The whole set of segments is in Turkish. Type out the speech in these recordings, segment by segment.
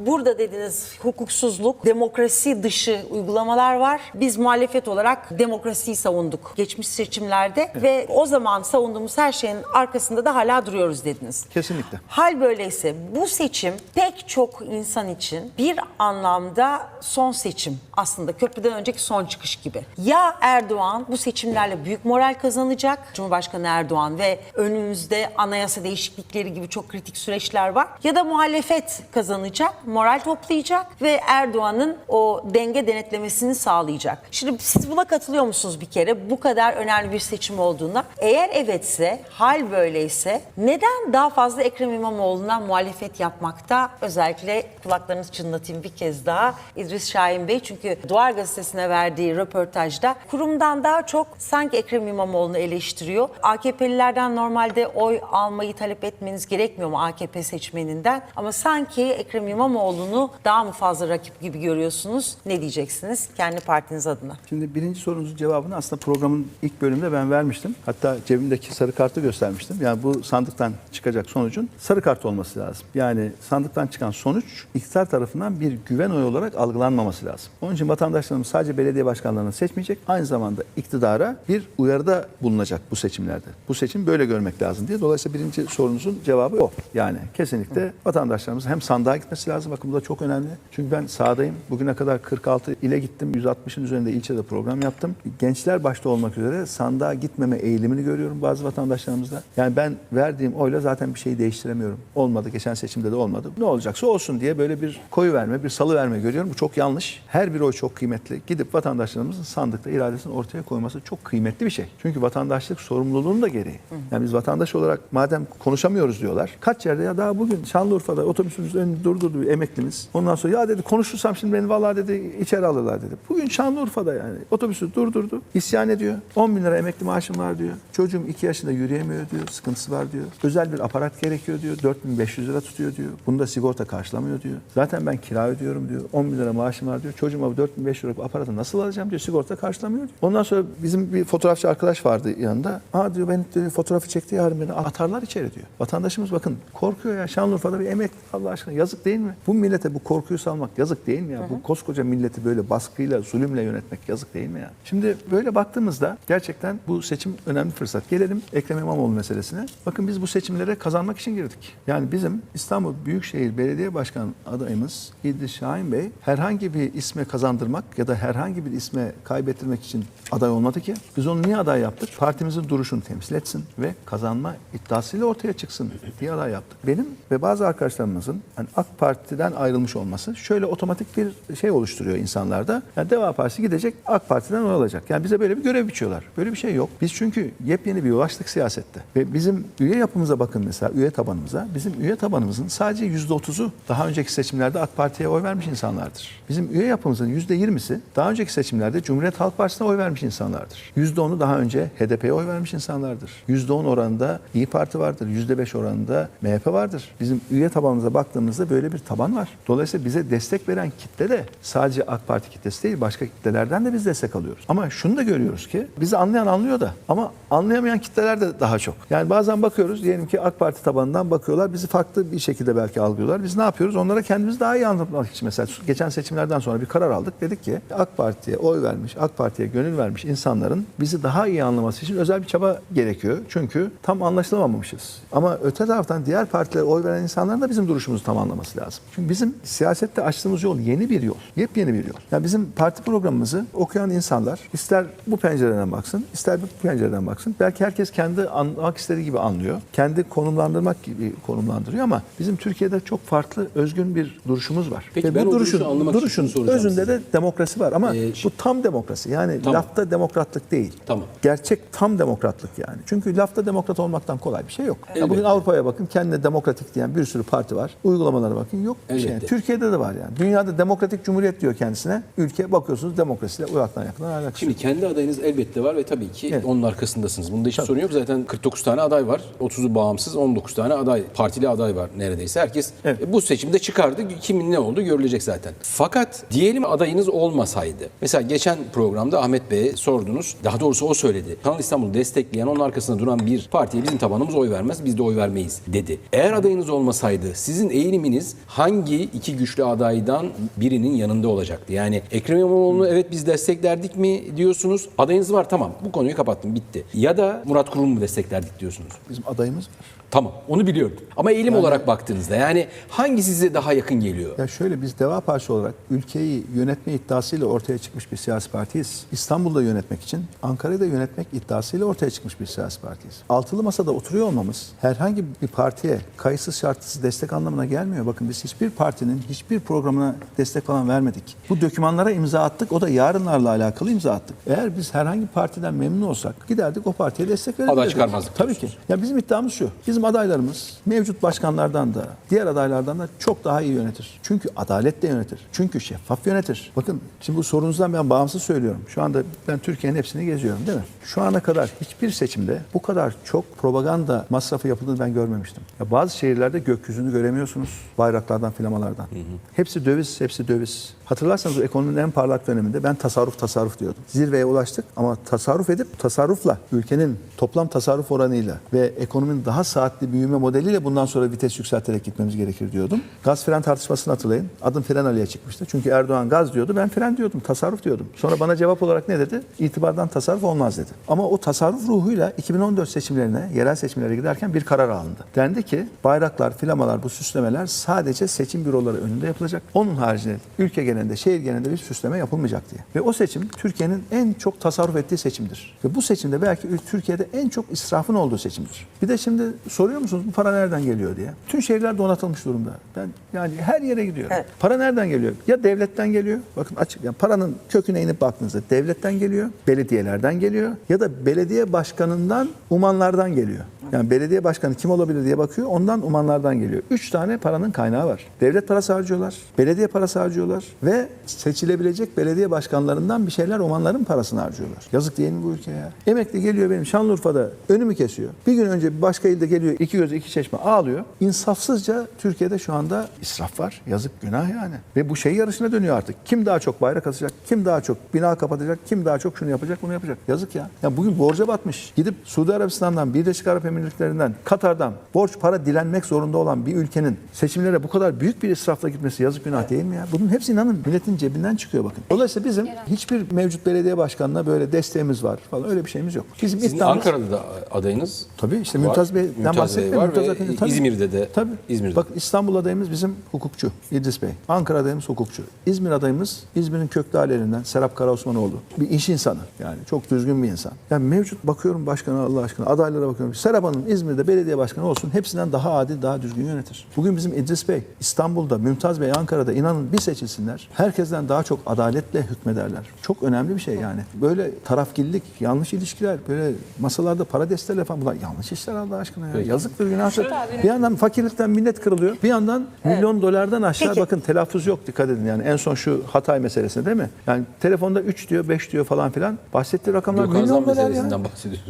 Burada dediniz hukuksuzluk, demokrasi dışı uygulamalar var. Biz muhalefet olarak demokrasiyi savunduk geçmiş seçimlerde ve o zaman savunduğumuz her şeyin arkasında da hala duruyoruz dediniz. Kesinlikle. Hal böyleyse bu seçim pek çok insan için bir anlamda son seçim aslında köprüden önceki son çıkış gibi. Ya Erdoğan bu seçimlerle büyük moral kazanacak Cumhurbaşkanı Erdoğan ve önümüzde anayasa değişiklikleri gibi çok kritik süreçler var ya da muhalefet kazanacak, moral toplayacak ve Erdoğan'ın o denge denetlemesini sağlayacak. Şimdi siz buna katılıyor musunuz bir kere bu kadar önemli bir seçim olduğuna? Eğer evetse, hal böyleyse neden daha fazla Ekrem İmamoğlu'na muhalefet yapmakta? Özellikle kulaklarınızı çınlatayım bir kez daha İdris Şahin Bey çünkü Duvar Gazetesi'ne verdiği röportajda kurumdan daha çok sanki Ekrem İmamoğlu'nu eleştiriyor. AKP'lilerden normalde oy almayı talep etmeniz gerekmiyor mu AKP seçmeninden? Ama sanki Ekrem İmamoğlu'nu daha mı fazla rakip gibi görüyorsunuz? Ne diyeceksiniz kendi partiniz adına? Şimdi birinci sorunuzun cevabını aslında programın ilk bölümünde ben vermiştim. Hatta cebimdeki sarı kartı göstermiştim. Yani bu sandıktan çıkacak sonucun sarı kart olması lazım. Yani sandıktan çıkan sonuç iktidar tarafından bir güven oyu olarak algılanmaması lazım. Onun için vatandaşlarımız sadece belediye başkanlarını seçmeyecek, aynı zamanda iktidara bir uyarıda bulunacak bu seçimlerde. Bu seçim böyle görmek lazım diye. Dolayısıyla birinci sorunuzun cevabı o. Yani kesinlikle vatandaşlarımız hem sandığa gitmesi lazım. Bakın bu da çok önemli. Çünkü ben sahadayım. Bugüne kadar 46 ile gittim. 160'ın üzerinde ilçede program yaptım. Gençler başta olmak üzere sandığa gitmeme eğilimini görüyorum bazı vatandaşlarımızda. Yani ben verdiğim oyla zaten bir şeyi değiştiremiyorum. Olmadı. Geçen seçimde de olmadı. Ne olacaksa olsun diye böyle bir koyu verme, bir salı verme görüyorum. Bu çok yanlış. Her bir oy çok kıymetli. Gidip vatandaşlarımızın sandıkta iradesini ortaya koyması çok kıymetli bir şey. Çünkü vatandaşlık sorumluluğunun da gereği. Yani biz vatandaş olarak madem konuşamıyoruz diyorlar. Kaç yerde ya daha bugün Şanlıurfa'da otobüsümüzün önünde durdurdu emeklimiz. Ondan sonra ya dedi konuşursam şimdi beni vallahi dedi içeri alırlar dedi. Bugün Şanlıurfa'da yani otobüsü durdurdu. İsyan ediyor. 10 bin lira emekli maaşım var diyor. Çocuğum 2 yaşında yürüyemiyor diyor. Sıkıntısı var diyor. Özel bir aparat gerekiyor diyor. 4500 lira tutuyor diyor. Bunu da sigorta karşılamıyor diyor. Zaten ben kira ödüyorum diyor. 10 bin lira maaşım var diyor. Çocuğuma bu 4500 lira aparatı nasıl alacağım diyor. Sigorta karşılamıyor diyor. Ondan sonra bizim bir fotoğrafçı arkadaş vardı yanında. Aa diyor ben diyor, fotoğrafı çekti yarın beni atarlar içeri diyor. Vatandaşımız bakın korkuyor ya. Şanlıurfa'da bir emek Allah aşkına yazık değil mi? Bu millete bu korkuyu salmak yazık değil mi ya? Bu koskoca milleti böyle baskıyla, zulümle yönetmek yazık değil mi ya? Şimdi böyle baktığımızda gerçekten bu seçim önemli fırsat. Gelelim Ekrem İmamoğlu meselesine. Bakın biz bu seçimlere kazanmak için girdik. Yani bizim İstanbul Büyükşehir Belediye Başkan adayımız İdris Şahin Bey herhangi bir isme kazandırmak ya da herhangi bir isme kaybettirmek için aday olmadı ki. Biz onu niye aday yaptık? Partimizin duruşunu temsil etsin ve kazanma iddiasıyla ortaya çıksın diye aday yaptık. Benim ve bazı arkadaşlarımızın hani AK Parti'den ayrılmış olması şöyle otomatik bir şey oluşturuyor insanlarda. Yani Deva Partisi gidecek AK Parti'den oy alacak. Yani bize böyle bir görev biçiyorlar. Böyle bir şey yok. Biz çünkü yepyeni bir ulaştık siyasette. Ve bizim üye yapımıza bakın mesela üye tabanımıza. Bizim üye tabanımızın sadece %30'u daha önceki seçimlerde AK Parti'ye oy vermiş insanlardır. Bizim üye yapımızın %20'si daha önceki seçimlerde Cumhuriyet Halk Partisi'ne oy vermiş insanlardır. %10'u daha önce HDP'ye oy vermiş insanlardır. %10 oranında İyi Parti vardır. %5 oranında MHP vardır. Bizim üye tabanımıza baktığımızda böyle bir taban var. Dolayısıyla bize destek veren kitle de sadece AK Parti kitlesi değil başka kitlelerden de biz destek alıyoruz. Ama şunu da görüyoruz ki bizi anlayan anlıyor da ama anlayamayan kitleler de daha çok. Yani bazen bakıyoruz diyelim ki AK Parti tabanından bakıyorlar bizi farklı bir şekilde belki algılıyorlar. Biz ne yapıyoruz? Onlara kendimizi daha iyi anlatmak için mesela geçen seçimlerden sonra bir karar aldık. Dedik ki AK Parti'ye oy vermiş, AK Parti'ye gönül vermiş insanların bizi daha iyi anlaması için özel bir çaba gerekiyor. Çünkü tam anlaşılamamışız. Ama öte taraftan diğer partilere oy veren insanların da bizim duruşumuzu tam anlaması lazım. Çünkü bizim siyasette açtığımız yol yeni bir yol. Yepyeni bir yol. Yani bizim parti programımızı okuyan insanlar ister bu pencereden baksın, ister bu pencereden baksın. Belki herkes kendi anlamak istediği gibi anlıyor. Kendi konumlandırmak gibi konumlandırıyor ama bizim Türkiye'de çok farklı özgün bir duruşumuz var. Peki ben o duruşu anlamak duruşun soracağım özünde size. de demokrasi var ama Ee, bu tam demokrasi. Yani Tamam. lafta demokratlık değil. Tamam. Gerçek tam demokratlık yani. Çünkü lafta demokrat olmaktan kolay bir şey yok. Ya bugün Avrupa'ya bakın kendine demokratik diyen bir sürü parti var. Uygulamalara bakın yok şey. Elbette. Türkiye'de de var yani. Dünyada demokratik cumhuriyet diyor kendisine. Ülke bakıyorsunuz demokrasiyle uzaktan yakından alakası. Şimdi kendi adayınız elbette var ve tabii ki Evet. onun arkasındasınız. Bunda hiç sorun yok. Zaten 49 tane aday var. 30'u bağımsız, 19 tane aday, partili aday var neredeyse. Herkes Evet. e, bu seçimde çıkardı. Kimin ne oldu görülecek zaten. Fakat diyelim adayınız olmasaydı. Mesela geçen programda Ahmet Bey'e sordunuz. Daha doğrusu o söyledi. Kanal İstanbul'u destekleyen, onun arkasında duran bir partiye bizim tabanımız oy vermez. Biz de oy vermeyiz dedi. Eğer adayınız olmasaydı sizin eğiliminiz hangi hangi iki güçlü adaydan birinin yanında olacaktı? Yani Ekrem İmamoğlu'nu evet biz desteklerdik mi diyorsunuz. Adayınız var tamam bu konuyu kapattım bitti. Ya da Murat Kurum'u mu desteklerdik diyorsunuz. Bizim adayımız var. Tamam onu biliyorum. Ama eğilim olarak baktığınızda yani hangisi size daha yakın geliyor? Ya şöyle biz Deva Partisi olarak ülkeyi yönetme iddiasıyla ortaya çıkmış bir siyasi partiyiz. İstanbul'da yönetmek için Ankara'yı da yönetmek iddiasıyla ortaya çıkmış bir siyasi partiyiz. Altılı masada oturuyor olmamız herhangi bir partiye kayıtsız şartsız destek anlamına gelmiyor. Bakın biz hiçbir partinin hiçbir programına destek falan vermedik. Bu dokümanlara imza attık. O da yarınlarla alakalı imza attık. Eğer biz herhangi bir partiden memnun olsak giderdik o partiye destek verirdik. Aday çıkarmazdık Tabii ki. Ya bizim iddiamız şu. Bizim adaylarımız mevcut başkanlardan da diğer adaylardan da çok daha iyi yönetir. Çünkü adaletle yönetir. Çünkü şeffaf yönetir. Bakın şimdi bu sorunuzdan ben bağımsız söylüyorum. Şu anda ben Türkiye'nin hepsini geziyorum değil mi? Şu ana kadar hiçbir seçimde bu kadar çok propaganda masrafı yapıldığını ben görmemiştim. Ya bazı şehirlerde gökyüzünü göremiyorsunuz. Bayraklardan, filamalardan. Hepsi döviz, hepsi döviz. Hatırlarsanız ekonominin en parlak döneminde ben tasarruf tasarruf diyordum. Zirveye ulaştık ama tasarruf edip tasarrufla ülkenin toplam tasarruf oranıyla ve ekonominin daha saatli büyüme modeliyle bundan sonra vites yükselterek gitmemiz gerekir diyordum. Gaz fren tartışmasını hatırlayın. Adım fren Ali'ye çıkmıştı. Çünkü Erdoğan gaz diyordu. Ben fren diyordum. Tasarruf diyordum. Sonra bana cevap olarak ne dedi? İtibardan tasarruf olmaz dedi. Ama o tasarruf ruhuyla 2014 seçimlerine, yerel seçimlere giderken bir karar alındı. Dendi ki bayraklar, flamalar, bu süslemeler sadece seçim büroları önünde yapılacak. Onun haricinde ülke genelinde, şehir genelinde bir süsleme yapılmayacak diye. Ve o seçim Türkiye'nin en çok tasarruf ettiği seçimdir. Ve bu seçimde belki Türkiye'de en çok israfın olduğu seçimdir. Bir de şimdi soruyor musunuz bu para nereden geliyor diye. Tüm şehirler donatılmış durumda. Ben yani her yere gidiyorum. Evet. Para nereden geliyor? Ya devletten geliyor. Bakın açık. Yani paranın köküne inip baktığınızda devletten geliyor, belediyelerden geliyor ya da belediye başkanından umanlardan geliyor. Yani belediye başkanı kim olabilir diye bakıyor. Ondan umanlardan geliyor. Üç tane paranın kaynağı var. Devlet parası harcıyorlar, belediye parası harcıyorlar ve seçilebilecek belediye başkanlarından bir şeyler umanların parasını harcıyorlar. Yazık mi bu ülkeye ya? Emekli geliyor benim Şanlıurfa'da önümü kesiyor. Bir gün önce bir başka ilde geliyor iki göz iki çeşme ağlıyor. İnsafsızca Türkiye'de şu anda israf var. Yazık günah yani. Ve bu şey yarışına dönüyor artık. Kim daha çok bayrak asacak, kim daha çok bina kapatacak, kim daha çok şunu yapacak, bunu yapacak. Yazık ya. Ya bugün borca batmış. Gidip Suudi Arabistan'dan, Birleşik Arap Emirlikleri'nden, Katar'dan borç para dilenmek zorunda olan bir ülkenin seçimlere bu kadar büyük bir israfla gitmesi yazık günah değil mi ya? Bunun hepsi inanın milletin cebinden çıkıyor bakın. Dolayısıyla bizim hiçbir mevcut belediye başkanına böyle desteğimiz var falan öyle bir şeyimiz yok. Bizim Sizin iddiamız... Ankara'da da adayınız Tabii işte. Mümtaz Bey'den Mümtaz bahsettim. Bey var Mümtaz ve Efendi, tabii. İzmir'de de Tabii. İzmir'de. Bak İstanbul adayımız bizim hukukçu İdris Bey. Ankara adayımız hukukçu. İzmir adayımız İzmir'in köklü ailelerinden Serap Karaosmanoğlu. Bir iş insanı yani çok düzgün bir insan. Yani mevcut bakıyorum başkana Allah aşkına adaylara bakıyorum. Serap Hanım İzmir'de belediye başkanı olsun hepsinden daha adil daha düzgün yönetir. Bugün bizim İdris Bey İstanbul'da Mümtaz Bey Ankara'da inanın bir seçilsinler. Herkesten daha çok adaletle hükmederler. Çok önemli bir şey yani. Böyle tarafgillik, yanlış ilişkiler, böyle masalarda para desteğiyle falan bunlar yanlış işler Allah aşkına ya. Peki. Yazıktır günahtır. Bir yandan fakirlikten millet kırılıyor. Bir yandan milyon dolardan aşağı Peki. bakın telaffuz yok dikkat edin yani. En son şu Hatay meselesinde değil mi? Yani telefonda 3 diyor 5 diyor falan filan. Bahsettiği rakamlar Gökhan milyon dolar ya.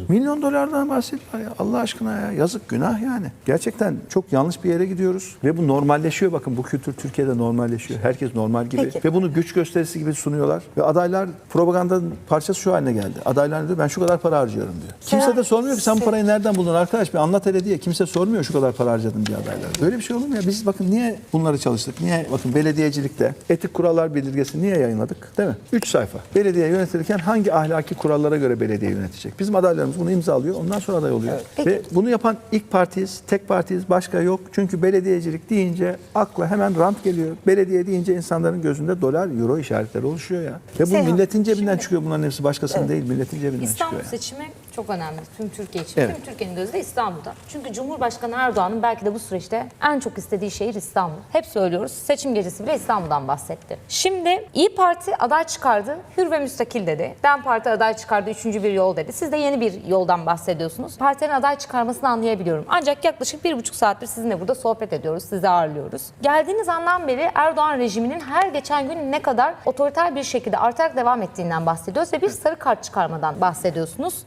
Milyon dolardan bahsediyorlar ya. Allah aşkına ya. Yazık günah yani. Gerçekten çok yanlış bir yere gidiyoruz. Ve bu normalleşiyor. Bakın bu kültür Türkiye'de normalleşiyor. Herkes normal gibi. Peki. Ve bunu güç gösterisi gibi sunuyorlar. Ve adaylar propagandanın parçası şu haline geldi. Adaylar diyor ben şu kadar para harcıyorum diyor. Kimse de sormuyor ki sen bu parayı nereden buldun arkadaş bir anlat hele diye. Kimse sormuyor şu kadar para harcadın diye adaylar. Böyle bir şey olur mu ya? Biz bakın niye bunları çalıştık? Niye bakın belediyecilikte etik kurallar bildirgesi niye yayınladık? Değil mi? 3 sayfa. Belediye yönetilirken hangi ahlaki kurallara göre belediye yönetecek? Bizim adaylarımız bunu imzalıyor. Ondan sonra aday oluyor. Peki. Ve bunu yapan ilk partiyiz, tek partiyiz, başka yok. Çünkü belediyecilik deyince akla hemen rant geliyor. Belediye deyince insanların gözünde dolar, euro işaretleri oluşuyor ya. Ve bu Seyhan, milletin cebinden çıkıyor bunların hepsi başkasının değil, milletin cebinden İstanbul çıkıyor. Yani. seçimi çok önemli tüm Türkiye için. Evet. Tüm Türkiye'nin gözü de İstanbul'da. Çünkü Cumhurbaşkanı Erdoğan'ın belki de bu süreçte en çok istediği şehir İstanbul. Hep söylüyoruz. Seçim gecesi bile İstanbul'dan bahsetti. Şimdi İyi Parti aday çıkardı. Hür ve müstakil dedi. DEM Parti aday çıkardı. Üçüncü bir yol dedi. Siz de yeni bir yoldan bahsediyorsunuz. Partilerin aday çıkarmasını anlayabiliyorum. Ancak yaklaşık bir buçuk saattir sizinle burada sohbet ediyoruz. Sizi ağırlıyoruz. Geldiğiniz andan beri Erdoğan rejiminin her geçen gün ne kadar otoriter bir şekilde artarak devam ettiğinden bahsediyoruz ve bir sarı kart çıkarmadan bahsediyorsunuz.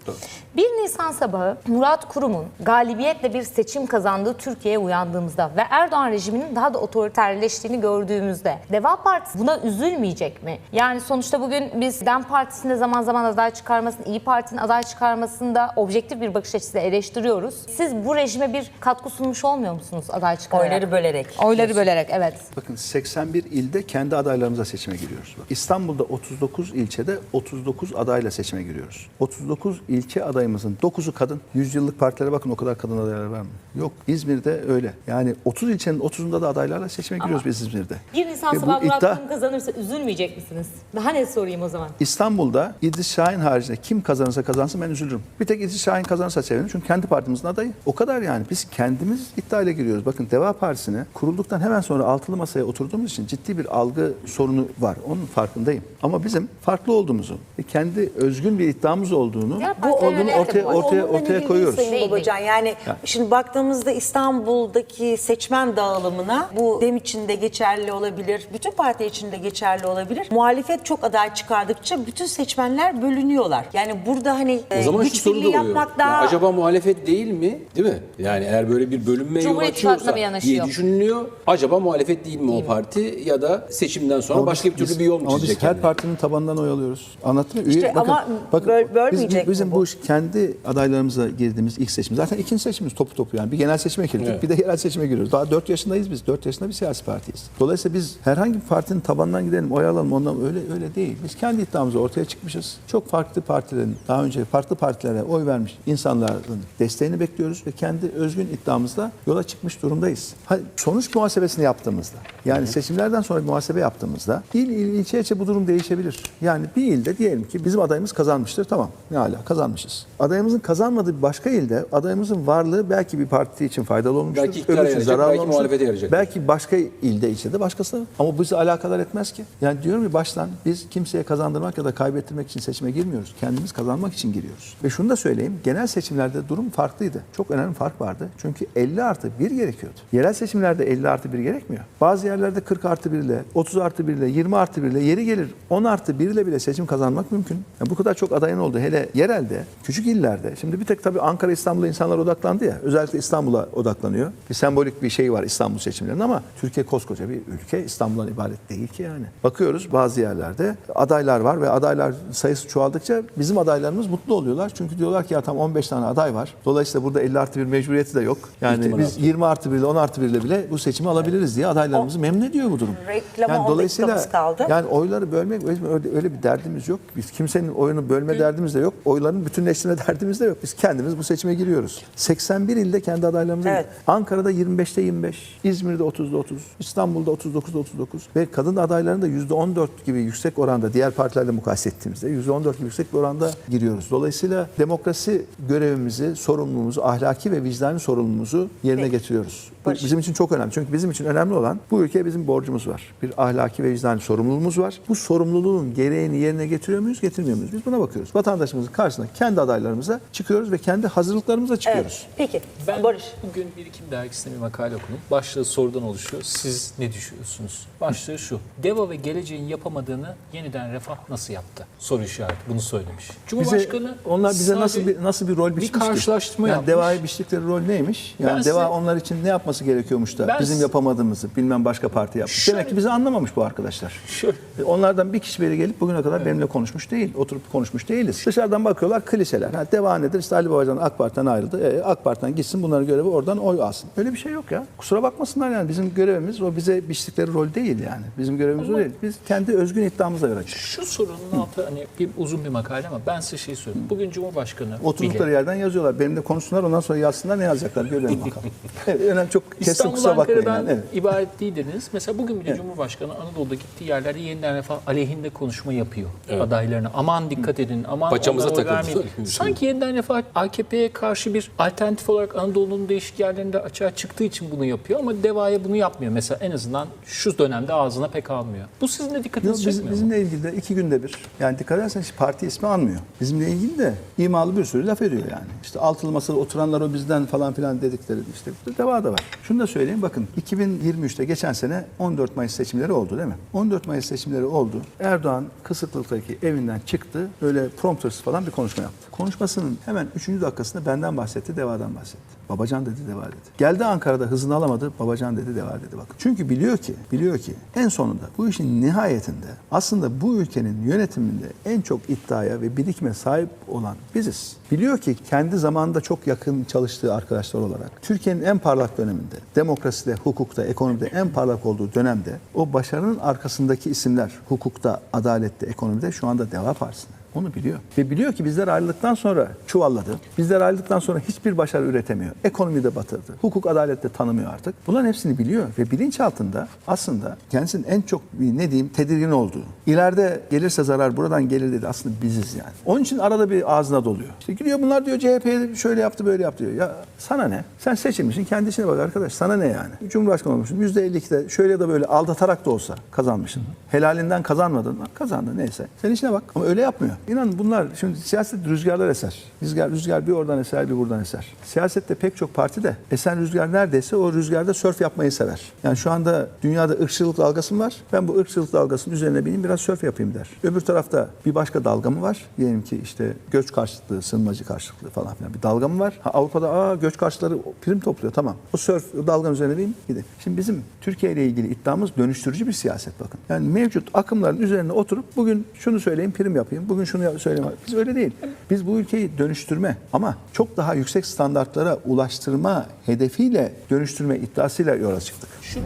1 Nisan sabahı Murat Kurum'un galibiyetle bir seçim kazandığı Türkiye'ye uyandığımızda ve Erdoğan rejiminin daha da otoriterleştiğini gördüğümüzde Deva Partisi buna üzülmeyecek mi? Yani sonuçta bugün biz DEM Partisi'nde zaman zaman aday çıkarmasını, İyi Parti'nin aday çıkarmasında objektif bir bakış açısıyla eleştiriyoruz. Siz bu rejime bir katkı sunmuş olmuyor musunuz aday çıkararak? Oyları bölerek. Oyları bölerek evet. Bakın 81 ilde kendi adaylarımıza seçime giriyoruz. İstanbul'da 39 ilçede 39 adayla seçime giriyoruz. 39 ilçe adayımızın 9'u kadın. Yüzyıllık partilere bakın o kadar kadın adaylar var mı? Yok. İzmir'de öyle. Yani 30 ilçenin 30'unda da adaylarla seçime giriyoruz biz İzmir'de. 1 Nisan Ve bu sabahı Murat iddia- Kurum kazanırsa üzülmeyecek misiniz? Daha ne sorayım o zaman? İstanbul'da İdris Şahin haricinde kim kazanırsa kazansın ben üzülürüm. Bir tek İdris Şahin kazanırsa sevinirim çünkü kendi partimizin adayı. O kadar yani. Biz kendimiz iddiayla giriyoruz. Bakın Deva Partisi'ne kurulduktan hemen sonra altılı masaya oturduğumuz için ciddi bir algı sorunu var. Onun farkındayım. Ama bizim farklı olduğumuzu ve kendi özgün bir iddiamız olduğunu Diğer bu partilerle alakalı. ortaya ortaya ortaya koyuyoruz. Sayın Değil, Babacan yani Ya. şimdi baktığımızda İstanbul'daki seçmen dağılımına bu dem için de geçerli olabilir. Bütün parti için de geçerli olabilir. Muhalefet çok aday çıkardıkça bütün seçmenler bölünüyorlar. Yani burada hani O zaman şu güç soru birliği doğuyor. yapmak Ya daha acaba muhalefet değil mi? Değil mi? Yani eğer böyle bir bölünmeye yol açıyorsa mı diye düşünülüyor. Acaba muhalefet değil mi o parti ya da seçimden sonra Ama başka biz- bir türlü bir yol mu Ama biz çizecek her kendine? partinin tabanından oy alıyoruz. Anlattım ya. İşte Üye- bakın, ama bakın, böl- bölmeyecek biz, bizim mi bu bu? Kendi adaylarımıza girdiğimiz ilk seçim. Zaten ikinci seçimimiz topu topu yani. Bir genel seçime girdik, Evet. bir de yerel seçime giriyoruz. Daha 4 yaşındayız biz. 4 yaşında bir siyasi partiyiz. Dolayısıyla biz herhangi bir partinin tabanından gidelim, oy alalım ondan öyle öyle değil. Biz kendi iddiamızı ortaya çıkmışız. Çok farklı partilerin, daha önce farklı partilere oy vermiş insanların desteğini bekliyoruz ve kendi özgün iddiamızla yola çıkmış durumdayız. Ha, sonuç muhasebesini yaptığımızda, yani seçimlerden sonra bir muhasebe yaptığımızda il, il ilçe ilçe bu durum değişebilir. Yani bir ilde diyelim ki bizim adayımız kazanmıştır. Tamam ne hala kazanmışız. Adayımızın kazanmadığı bir başka ilde adayımızın varlığı belki bir parti için faydalı olmuştur. Belki iktidara yarayacak, zararlı belki olmuştur. muhalefete yarayacak. Belki başka ilde ilçede başkası ama bu bizi alakadar etmez ki. Yani diyorum ki baştan biz kimseye kazandırmak ya da kaybettirmek için seçime girmiyoruz. Kendimiz kazanmak için giriyoruz. Ve şunu da söyleyeyim genel seçimlerde durum farklıydı. Çok önemli fark vardı. Çünkü 50 artı 1 gerekiyordu. Yerel seçimlerde 50 artı 1 gerekmiyor. Bazı yerlerde 40 artı 1 ile, 30 artı 1 ile, 20 artı 1 ile yeri gelir 10 artı 1 ile bile seçim kazanmak mümkün. Yani bu kadar çok adayın oldu. Hele yerelde, küçük illerde. Şimdi bir tek tabii Ankara, İstanbul'a insanlar odaklandı ya. Özellikle İstanbul'a odaklanıyor. Bir sembolik bir şey var İstanbul seçimlerinin ama Türkiye koskoca bir ülke. İstanbul'dan ibaret değil ki yani. Bakıyoruz bazı yerlerde adaylar var ve adaylar sayısı çoğaldıkça bizim adaylarımız mutlu oluyorlar. Çünkü diyorlar ki ya tam 15 tane aday var. Dolayısıyla burada 50 artı 1 mecburiyeti de yok. Yani İhtimal biz artıyor. 20 artı 1 ile 10 artı 1 ile bile bu seçimi alabiliriz diye adaylarımızı memnun ediyor bu durum. Reklama 10 dakikamız kaldı. yani oyları bölmek öyle, öyle bir derdimiz yok. Biz kimsenin oyunu bölme derdimiz de yok. Oyların bütünleştirme derdimiz de yok. Biz kendimiz bu seçime giriyoruz. 81 ilde kendi adaylarımıza Evet. Ankara'da 25'te 25, İzmir'de 30'da 30, İstanbul'da 39'da 39 ve kadın adaylarının da %14 gibi yüksek oranda diğer partilerle mukayese ettiğimizde %14 gibi yüksek bir oranda giriyoruz. Dolayısıyla demokrasi görevimizi, sorumluluğumuzu, ahlaki ve vicdani sorumluluğumuzu yerine Peki. getiriyoruz. Bu Barış. bizim için çok önemli. Çünkü bizim için önemli olan bu ülkeye bizim borcumuz var. Bir ahlaki ve vicdani sorumluluğumuz var. Bu sorumluluğun gereğini yerine getiriyor muyuz, getirmiyor muyuz? Biz buna bakıyoruz. Vatandaşımızın karşısına kendi adaylarımıza çıkıyoruz ve kendi hazırlıklarımıza çıkıyoruz. Evet. Peki Ben Barış. bugün Birikim Dergisi'nde bir makale okudum. Başlığı sorudan oluşuyor. Siz ne düşünüyorsunuz? Başlığı şu. Deva ve geleceğin yapamadığını yeniden refah nasıl yaptı? Soru işareti. Bunu söylemiş. Bize, Cumhurbaşkanı onlar bize nasıl bir nasıl bir rol bir biçmiş ki? karşılaştırma yani yapmış. Deva'ya biçtikleri rol neymiş? Yani Ben Deva size- onlar için ne yapması gerekiyormuş da Ben bizim yapamadığımızı bilmem başka parti yapmış. Şöyle- Demek ki bizi anlamamış bu arkadaşlar. Şöyle. E, Onlardan bir kişi biri gelip bugüne kadar benimle konuşmuş değil. Oturup konuşmuş değiliz. Dışarıdan bakıyorlar klişeler. Ha, deva nedir? İşte Ali Babacan AK Parti'den ayrıldı. E, AK Parti'den gitsin bunların görevi oradan oy alsın. Öyle bir şey yok ya. Kusura bakmasınlar yani. Bizim görevimiz o bize biçtikleri rol değil yani. Bizim görevimiz o değil. Biz kendi özgün iddiamızla yola çıkıyoruz. Şu sorunun altı hani bir uzun bir makale ama ben size şey söyleyeyim. Bugün Cumhurbaşkanı Oturdukları bile yerden yazıyorlar. Benimle konuşsunlar ondan sonra yazsınlar ne yazacaklar görelim bakalım. evet, önemli çok kesin İstanbul kusura bakmayın. Ankara'dan Yani. Evet. ibaret değil dediniz. Mesela bugün bile Cumhurbaşkanı Anadolu'da gittiği yerlerde yeniden refah aleyhinde konuşma yapıyor adaylarına. Aman dikkat edin, aman Paçamıza takıldı. Sanki yeniden refah AKP'ye karşı bir alternatif olarak Anadolu'nun değişik yerlerinde açığa çıktığı için bunu yapıyor ama Deva'ya bunu yapmıyor. Mesela en azından şu dönemde ağzına pek almıyor. Bu sizin de dikkatinizi çekmiyor mu? bizimle ilgili de iki günde bir. Yani dikkat edersen hiç parti ismi anmıyor. Bizimle ilgili de imalı bir sürü laf ediyor yani. İşte altılı masada oturanlar o bizden falan filan dedikleri işte deva da var. Şunu da söyleyeyim bakın 2023'te geçen sene 14 Mayıs seçimleri oldu değil mi? 14 Mayıs seçimleri oldu. Erdoğan kısıklıktaki evinden çıktı. Böyle promptersız falan bir konuşma yaptı. Konuşmasının hemen 3. dakikasında benden bahsetti, devadan bahsetti. Babacan dedi, deva dedi. Geldi Ankara'da hızını alamadı, babacan dedi, deva dedi. Bakın. Çünkü biliyor ki, biliyor ki en sonunda bu işin nihayetinde aslında bu ülkenin yönetiminde en çok iddiaya ve birikime sahip olan biziz. Biliyor ki kendi zamanında çok yakın çalıştığı arkadaşlar olarak Türkiye'nin en parlak döneminde, demokraside, hukukta, ekonomide en parlak olduğu dönemde o başarının arkasındaki isimler hukukta, adalette, ekonomide şu anda Deva Partisi'nde. Onu biliyor. Ve biliyor ki bizler ayrıldıktan sonra çuvalladı. Bizler ayrıldıktan sonra hiçbir başarı üretemiyor. Ekonomi de batırdı. Hukuk adalet de tanımıyor artık. Bunların hepsini biliyor ve bilinç altında aslında kendisinin en çok ne diyeyim tedirgin olduğu. İleride gelirse zarar buradan gelir dedi. Aslında biziz yani. Onun için arada bir ağzına doluyor. İşte gidiyor bunlar diyor CHP şöyle yaptı böyle yaptı diyor. Ya sana ne? Sen seçilmişsin kendi işine bak arkadaş. Sana ne yani? Cumhurbaşkanı olmuşsun. %52'de şöyle da böyle aldatarak da olsa kazanmışsın. Helalinden kazanmadın? Kazandın neyse. Sen işine bak. Ama öyle yapmıyor. İnanın bunlar şimdi siyaset rüzgarlar eser. Rüzgar, rüzgar bir oradan eser bir buradan eser. Siyasette pek çok parti de esen rüzgar neredeyse o rüzgarda sörf yapmayı sever. Yani şu anda dünyada ırkçılık dalgası var? Ben bu ırkçılık dalgasının üzerine bineyim biraz sörf yapayım der. Öbür tarafta bir başka dalga mı var? Diyelim ki işte göç karşıtlığı, sığınmacı karşıtlığı falan filan bir dalga mı var? Ha, Avrupa'da aa göç karşıtları prim topluyor tamam. O sörf dalganın üzerine bineyim gidin. Şimdi bizim Türkiye ile ilgili iddiamız dönüştürücü bir siyaset bakın. Yani mevcut akımların üzerine oturup bugün şunu söyleyeyim prim yapayım. Bugün şunu söyleyeyim. Biz öyle değil. Biz bu ülkeyi dönüştürme ama çok daha yüksek standartlara ulaştırma hedefiyle dönüştürme iddiasıyla yola çıktık. Şu